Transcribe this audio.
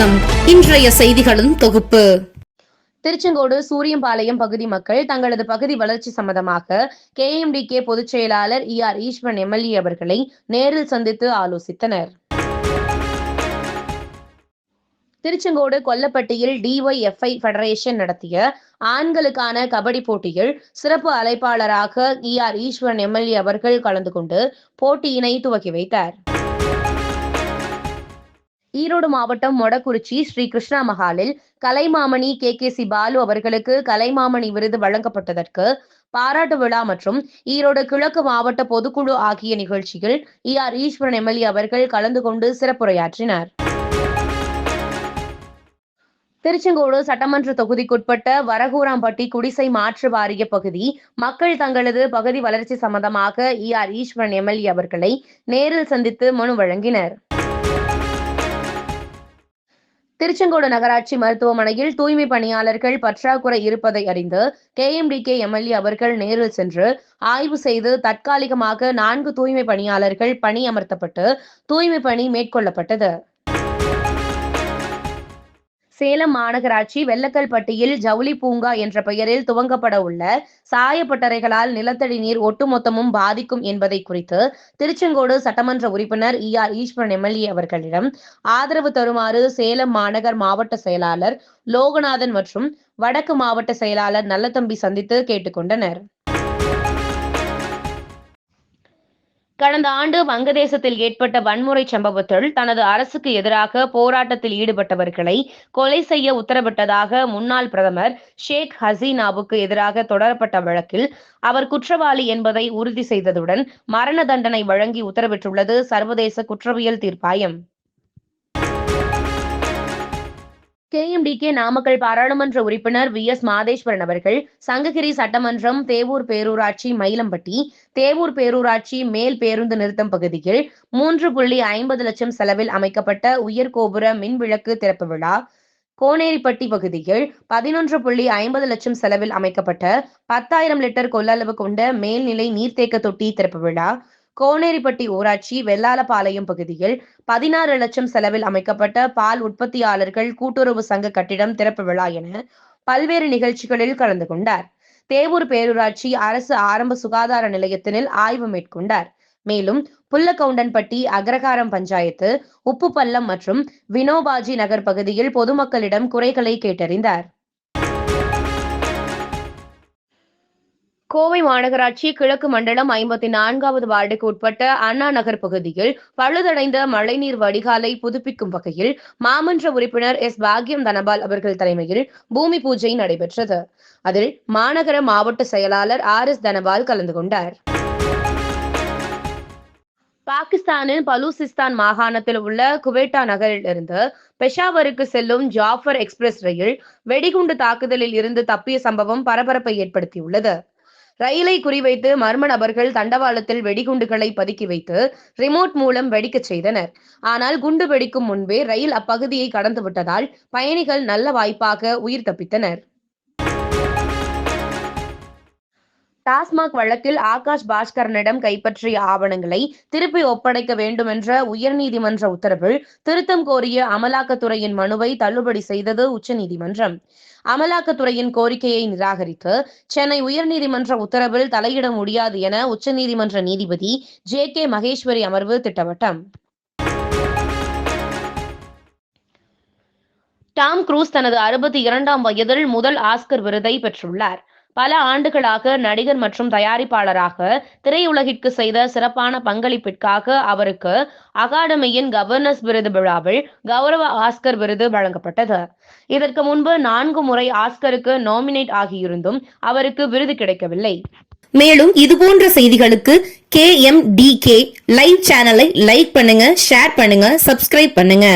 வணக்கம். இன்றைய செய்திகளின் தொகுப்பு. திருச்செங்கோடு சூரியம்பாளையம் பகுதி மக்கள் தங்களது பகுதி வளர்ச்சி சம்பந்தமாக கே எம் டி கே பொதுச் செயலாளர் இ ஆர் ஈஸ்வரன் எம்எல்ஏ அவர்களை நேரில் சந்தித்து ஆலோசித்தனர். திருச்செங்கோடு கொல்லப்பட்டியில் டிஒய்எஃப்ஐ ஃபெடரேஷன் நடத்திய ஆண்களுக்கான கபடி போட்டியில் சிறப்பு அழைப்பாளராக இ ஆர் ஈஸ்வரன் எம்எல்ஏ அவர்கள் கலந்து கொண்டு போட்டியினை துவக்கி வைத்தார். ஈரோடு மாவட்டம் Modakurichi Sri Krishna மஹாலில் Kalaimamani K K C Balu அவர்களுக்கு கலைமாமணி விருது வழங்கப்பட்டதற்கு பாராட்டு விழா மற்றும் ஈரோடு கிழக்கு மாவட்ட பொதுக்குழு ஆகிய நிகழ்ச்சியில் இ ஆர் ஈஸ்வரன் எம்எல்ஏ அவர்கள் கலந்து கொண்டு சிறப்புரையாற்றினார். திருச்செங்கோடு சட்டமன்ற தொகுதிக்குட்பட்ட வரகூராம்பட்டி குடிசை மாற்று வாரிய பகுதி மக்கள் தங்களது பகுதி வளர்ச்சி சம்பந்தமாக இ ஆர் ஈஸ்வரன் எம்எல்ஏ அவர்களை நேரில் சந்தித்து மனு வழங்கினர். திருச்செங்கோடு நகராட்சி மருத்துவமனையில் தூய்மை பணியாளர்கள் பற்றாக்குறை இருப்பதை அறிந்து கே எம்டி கே எம்எல்ஏ அவர்கள் நேரில் சென்று ஆய்வு செய்து தற்காலிகமாக நான்கு தூய்மை பணியாளர்கள் பணியமர்த்தப்பட்டு தூய்மை பணி மேற்கொள்ளப்பட்டது. சேலம் மாநகராட்சி வெள்ளக்கல்பட்டியில் ஜவுளி பூங்கா என்ற பெயரில் துவங்கப்பட உள்ள சாயப்பட்டறைகளால் நிலத்தடி நீர் ஒட்டுமொத்தமும் பாதிக்கும் என்பதை குறித்து திருச்செங்கோடு சட்டமன்ற உறுப்பினர் இ ஆர் ஈஸ்வரன் எம்எல்ஏ அவர்களிடம் ஆதரவு தருமாறு சேலம் மாநகர் மாவட்ட செயலாளர் லோகநாதன் மற்றும் வடக்கு மாவட்ட செயலாளர் நல்லதம்பி சந்தித்து கேட்டுக்கொண்டனர். கடந்த ஆண்டு வங்கதேசத்தில் ஏற்பட்ட வன்முறை சம்பவத்தில் தனது அரசுக்கு எதிராக போராட்டத்தில் ஈடுபட்டவர்களை கொலை செய்ய உத்தரவிட்டதாக முன்னாள் பிரதமர் ஷேக் ஹசீனாவுக்கு எதிராக தொடரப்பட்ட வழக்கில் அவர் குற்றவாளி என்பதை உறுதி செய்ததுடன் மரண தண்டனை வழங்கி உத்தரவிட்டுள்ளது சர்வதேச குற்றவியல் தீர்ப்பாயம். கேஎம்டிகே நாமக்கல் பாராளுமன்ற உறுப்பினர் வி எஸ் மாதேஸ்வரன் அவர்கள் சங்ககிரி சட்டமன்றம் தேவூர் பேரூராட்சி மயிலம்பட்டி தேவூர் பேரூராட்சி மேல் பேருந்து நிறுத்தம் பகுதியில் மூன்று புள்ளி ஐம்பது லட்சம் செலவில் அமைக்கப்பட்ட உயர்கோபுர மின் விளக்கு திறப்பு விழா. கோனேரிப்பட்டி பகுதியில் பதினொன்று புள்ளி ஐம்பது லட்சம் செலவில் அமைக்கப்பட்ட பத்தாயிரம் லிட்டர் கொள்ளளவு கொண்ட மேல்நிலை நீர்த்தேக்க தொட்டி திறப்பு விழா. கோனேரிப்பட்டி ஊராட்சி வெள்ளாளபாளையம் பகுதியில் பதினாறு லட்சம் செலவில் அமைக்கப்பட்ட பால் உற்பத்தியாளர்கள் கூட்டுறவு சங்க கட்டிடம் திறப்பு விழா என பல்வேறு நிகழ்ச்சிகளில் கலந்து கொண்டார். தேவூர் பேரூராட்சி அரசு ஆரம்ப சுகாதார நிலையத்தினில் ஆய்வு மேற்கொண்டார். மேலும் புல்லக்கவுண்டன்பட்டி அக்ரகாரம் பஞ்சாயத்து உப்புப்பள்ளம் மற்றும் வினோபாஜி நகர் பகுதியில் பொதுமக்களிடம் குறைகளை கேட்டறிந்தார். கோவை மாநகராட்சி கிழக்கு மண்டலம் ஐம்பத்தி நான்காவது வார்டுக்கு உட்பட்ட அண்ணா நகர் பகுதியில் பழுதடைந்த மழைநீர் வடிகாலை புதுப்பிக்கும் வகையில் மாமன்ற உறுப்பினர் எஸ். பாக்யம் தனபால் அவர்கள் தலைமையில் பூமி பூஜை நடைபெற்றது. அதில் மாநகர மாவட்ட செயலாளர் ஆர். எஸ். தனபால் கலந்து கொண்டார். பாகிஸ்தானின் பலூசிஸ்தான் மாகாணத்தில் உள்ள குவேட்டா நகரில் இருந்து பெஷாவருக்கு செல்லும் ஜாஃபர் எக்ஸ்பிரஸ் ரயில் வெடிகுண்டு தாக்குதலில் இருந்து தப்பிய சம்பவம் பரபரப்பை ஏற்படுத்தியுள்ளது. ரயிலை குறிவைத்து மர்ம நபர்கள் தண்டவாளத்தில் வெடிகுண்டுகளை பதுக்கி வைத்து ரிமோட் மூலம் வெடிக்கச் செய்தனர். ஆனால் குண்டு வெடிக்கும் முன்பே ரயில் அப்பகுதியை கடந்துவிட்டதால் பயணிகள் நல்ல வாய்ப்பாக உயிர் தப்பித்தனர். டாஸ்மாக் வழக்கில் ஆகாஷ் பாஸ்கரனிடம் கைப்பற்றிய ஆவணங்களை திருப்பி ஒப்படைக்க வேண்டும் என்ற உயர்நீதிமன்ற உத்தரவில் திருத்தம் கோரிய அமலாக்கத்துறையின் மனுவை தள்ளுபடி செய்தது உச்சநீதிமன்றம். அமலாக்கத்துறையின் கோரிக்கையை நிராகரித்து சென்னை உயர்நீதிமன்ற உத்தரவில் தலையிட முடியாது என உச்சநீதிமன்ற நீதிபதி ஜே கே மகேஸ்வரி அமர்வு திட்டவட்டம். டாம் குரூஸ் தனது அறுபத்தி இரண்டாம் வயதில் முதல் ஆஸ்கர் விருதை பெற்றுள்ளார். பல ஆண்டுகளாக நடிகர் மற்றும் தயாரிப்பாளராக திரையுலகிற்கு செய்த சிறப்பான பங்களிப்பிற்காக அவருக்கு அகாடமியின் கவர்னர்ஸ் விருது விழாவில் கௌரவ ஆஸ்கர் விருது வழங்கப்பட்டது. இதற்கு முன்பு நான்கு முறை ஆஸ்கருக்கு நாமினேட் ஆகியிருந்தும் அவருக்கு விருது கிடைக்கவில்லை. மேலும் இது போன்ற செய்திகளுக்கு K M D K live சேனலை லைக் பண்ணுங்க ஷேர் பண்ணுங்க சப்ஸ்கிரைப் பண்ணுங்க.